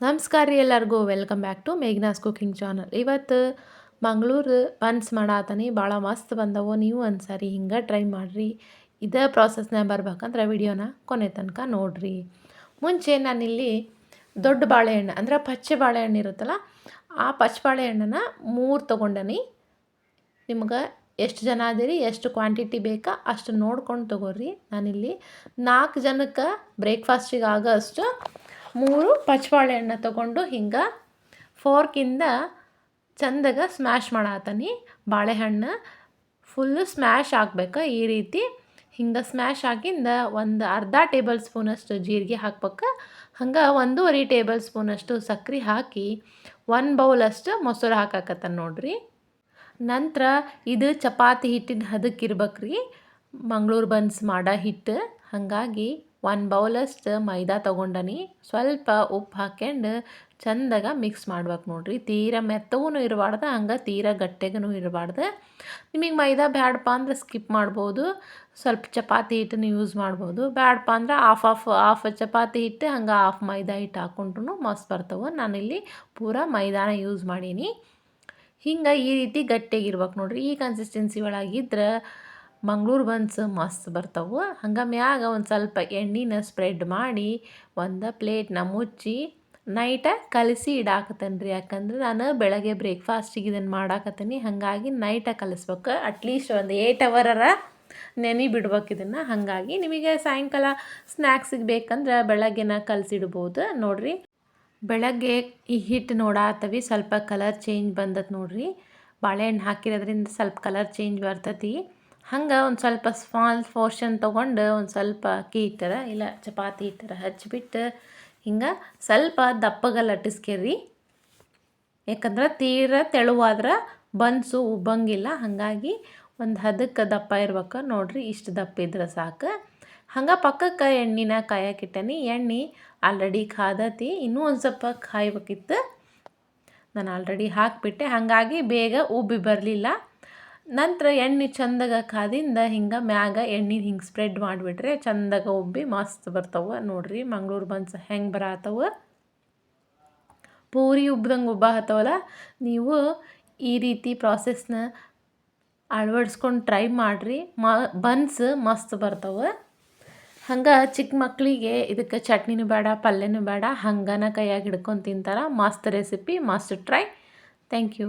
ನಮಸ್ಕಾರ ರೀ ಎಲ್ಲರಿಗೂ. Welcome back to Meghna's cooking channel ಇವತ್ತು ಮಂಗಳೂರು ಬನ್ಸ್ ಮಾಡಾತನಿ. ಭಾಳ ಮಸ್ತ್ ಬಂದವು. ನೀವು ಒಂದು ಸಾರಿ ಹಿಂಗೆ ಟ್ರೈ ಮಾಡಿರಿ. ಇದೇ ಪ್ರಾಸೆಸ್ನಾಗ ಬರ್ಬೇಕಂದ್ರೆ ವಿಡಿಯೋನ ಕೊನೆ ತನಕ ನೋಡಿರಿ. ಮುಂಚೆ ನಾನಿಲ್ಲಿ ದೊಡ್ಡ ಬಾಳೆಹಣ್ಣು, ಅಂದ್ರೆ ಪಚ್ಚೆ ಬಾಳೆಹಣ್ಣು ಇರುತ್ತಲ್ಲ, ಆ ಪಚ್ಚೆ ಬಾಳೆಹಣ್ಣನ್ನು ಮೂರು ತೊಗೊಂಡನಿ. ನಿಮ್ಗೆ ಎಷ್ಟು ಜನ ಅದೀರಿ, ಎಷ್ಟು ಕ್ವಾಂಟಿಟಿ ಬೇಕಾ ಅಷ್ಟು ನೋಡ್ಕೊಂಡು ತೊಗೋರಿ. ನಾನಿಲ್ಲಿ ನಾಲ್ಕು ಜನಕ್ಕೆ ಬ್ರೇಕ್ಫಾಸ್ಟಿಗೆ ಆಗೋ ಅಷ್ಟು ಮೂರು ಪಚ್ಚಬಾಳೆಹಣ್ಣು ತಗೊಂಡು ಹಿಂಗೆ ಫೋರ್ಕಿಂದ ಚಂದಗ ಸ್ಮ್ಯಾಶ್ ಮಾಡಾತನಿ. ಬಾಳೆಹಣ್ಣು ಫುಲ್ಲು ಸ್ಮ್ಯಾಶ್ ಆಗ್ಬೇಕು ಈ ರೀತಿ. ಹಿಂಗೆ ಸ್ಮ್ಯಾಶ್ ಆಗಿಂದ ಒಂದು ಅರ್ಧ ಟೇಬಲ್ ಸ್ಪೂನಷ್ಟು ಜೀರಿಗೆ ಹಾಕ್ಬೇಕು. ಹಂಗೆ ಒಂದೂವರೆ ಟೇಬಲ್ ಸ್ಪೂನಷ್ಟು ಸಕ್ಕರೆ ಹಾಕಿ ಒಂದು ಬೌಲಷ್ಟು ಮೊಸರು ಹಾಕಾಕತ್ತ ನೋಡ್ರಿ. ನಂತರ ಇದು ಚಪಾತಿ ಹಿಟ್ಟಿನ ಹದಕ್ಕೆ ಇರ್ಬೇಕ್ರಿ. ಮಂಗಳೂರು ಬನ್ಸ್ ಮಾಡೋ ಹಿಟ್ಟು. ಹಾಗಾಗಿ ಒಂದು ಬೌಲಷ್ಟು ಮೈದಾ ತೊಗೊಂಡನಿ. ಸ್ವಲ್ಪ ಉಪ್ಪು ಹಾಕ್ಯಂಡು ಚಂದಾಗ ಮಿಕ್ಸ್ ಮಾಡ್ಬೇಕು ನೋಡ್ರಿ. ತೀರ ಮೆತ್ತಗೂ ಇರಬಾರ್ದು, ಹಂಗೆ ತೀರ ಗಟ್ಟಿಗೂ ಇರಬಾರ್ದು. ನಿಮಗೆ ಮೈದಾ ಬ್ಯಾಡಪ್ಪ ಅಂದ್ರೆ ಸ್ಕಿಪ್ ಮಾಡ್ಬೋದು. ಸ್ವಲ್ಪ ಚಪಾತಿ ಹಿಟ್ಟನ್ನು ಯೂಸ್ ಮಾಡ್ಬೋದು. ಬ್ಯಾಡಪ್ಪ ಅಂದ್ರೆ ಆಫ್ ಆಫ್ ಆಫ್ ಚಪಾತಿ ಹಿಟ್ಟು, ಹಂಗೆ ಆಫ್ ಮೈದಾ ಹಿಟ್ಟು ಹಾಕ್ಕೊಂಡ್ರು ಮಸ್ತ್ ಬರ್ತವೆ. ನಾನಿಲ್ಲಿ ಪೂರ ಮೈದಾನ ಯೂಸ್ ಮಾಡೀನಿ. ಹಿಂಗೆ ಈ ರೀತಿ ಗಟ್ಟಿಯಾಗಿರ್ಬೇಕು ನೋಡ್ರಿ. ಈ ಕನ್ಸಿಸ್ಟೆನ್ಸಿ ಒಳಗಿದ್ರೆ ಮಂಗ್ಳೂರು ಬನ್ಸ್ ಮಸ್ತ್ ಬರ್ತವೆ. ಹಂಗೆ ಮ್ಯಾಗ ಒಂದು ಸ್ವಲ್ಪ ಎಣ್ಣೆನ ಸ್ಪ್ರೆಡ್ ಮಾಡಿ ಒಂದು ಪ್ಲೇಟ್ನ ಮುಚ್ಚಿ ನೈಟ ಕಲಸಿ ಇಡಾಕತ್ತೇನೆ ರೀ ಯಾಕಂದ್ರೆ ನಾನು ಬೆಳಗ್ಗೆ ಬ್ರೇಕ್ಫಾಸ್ಟಿಗೆ ಇದನ್ನು ಮಾಡಾಕತ್ತೀನಿ ಹಾಗಾಗಿ ನೈಟ ಕಲಿಸ್ಬೇಕು. ಅಟ್ಲೀಸ್ಟ್ ಒಂದು ಏಟ್ ಅವರರ ನೆನೆ ಬಿಡ್ಬೇಕು ಇದನ್ನು. ಹಾಗಾಗಿ ನಿಮಗೆ ಸಾಯಂಕಾಲ ಸ್ನ್ಯಾಕ್ಸಿಗೆ ಬೇಕಂದ್ರೆ ಬೆಳಗ್ಗೆನ ಕಲಸಿಡ್ಬೋದು. ನೋಡಿರಿ, ಬೆಳಗ್ಗೆ ಈ ಹಿಟ್ಟು ನೋಡಾತವಿ. ಸ್ವಲ್ಪ ಕಲರ್ ಚೇಂಜ್ ಬಂದತ್ ನೋಡಿರಿ. ಬಾಳೆಹಣ್ಣು ಹಾಕಿರೋದ್ರಿಂದ ಸ್ವಲ್ಪ ಕಲರ್ ಚೇಂಜ್ ಬರ್ತೈತಿ. ಹಂಗೆ ಒಂದು ಸ್ವಲ್ಪ ಸ್ಮಾಲ್ ಪೋರ್ಷನ್ ತೊಗೊಂಡು ಒಂದು ಸ್ವಲ್ಪ ಅಕ್ಕಿ ಹಿಟ್ಟರ ಇಲ್ಲ ಚಪಾತಿ ಹಿಟ್ಟರ ಹಚ್ಚಿಬಿಟ್ಟು ಹಿಂಗೆ ಸ್ವಲ್ಪ ದಪ್ಪಗೆ ಲಟ್ಟಿಸ್ಕೇರಿ. ಯಾಕಂದ್ರೆ ತೀರ ತೆಳುವಾದ್ರೆ ಬನ್ಸು ಉಬ್ಬಂಗಿಲ್ಲ, ಹಾಗಾಗಿ ಒಂದು ಹದಕ್ಕೆ ದಪ್ಪ ಇರ್ಬೇಕು. ನೋಡಿರಿ ಇಷ್ಟು ದಪ್ಪ ಇದ್ರೆ ಸಾಕು. ಹಂಗೆ ಪಕ್ಕಕ್ಕೆ ಎಣ್ಣೆನ ಕಾಯಕ್ಕಿಟ್ಟನಿ ಎಣ್ಣೆ ಆಲ್ರೆಡಿ ಕಾದತಿ, ಇನ್ನೂ ಒಂದು ಸ್ವಲ್ಪ ಕಾಯ್ಬೇಕಿತ್ತು. ನಾನು ಆಲ್ರೆಡಿ ಹಾಕಿಬಿಟ್ಟೆ. ಹಾಗಾಗಿ ಬೇಗ ಉಬ್ಬಿ ಬರಲಿಲ್ಲ. ನಂತರ ಎಣ್ಣೆ ಚಂದಾಗ ಕಾದಿಂದ ಹಿಂಗೆ ಮ್ಯಾಗ ಎಣ್ಣೆ ಹಿಂಗೆ ಸ್ಪ್ರೆಡ್ ಮಾಡಿಬಿಟ್ರೆ ಚಂದಾಗ ಉಬ್ಬಿ ಮಸ್ತ್ ಬರ್ತಾವೆ. ನೋಡ್ರಿ ಮಂಗ್ಳೂರು ಬನ್ಸ್ ಹೆಂಗೆ ಬರತ್ತವ ಪೂರಿ ಉಬ್ಬ್ದಂಗೆ ಉಬ್ಬ ಹತ್ತವಲ್ಲ ನೀವು ಈ ರೀತಿ ಪ್ರಾಸೆಸ್ನ ಅಳವಡಿಸ್ಕೊಂಡು ಟ್ರೈ ಮಾಡಿರಿ. ಮ, ಬನ್ಸ್ ಮಸ್ತ್ ಬರ್ತವೆ. ಹಂಗೆ ಚಿಕ್ಕ ಮಕ್ಕಳಿಗೆ ಇದಕ್ಕೆ ಚಟ್ನಿನೂ ಬೇಡ, ಪಲ್ಯನೂ ಬೇಡ, ಹಂಗನ ಕೈಯಾಗಿ ಹಿಡ್ಕೊಂಡು ತಿಂತಾರೆ. ಮಸ್ತ್ ರೆಸಿಪಿ ಮಸ್ತ್ ಟ್ರೈ ಥ್ಯಾಂಕ್ ಯು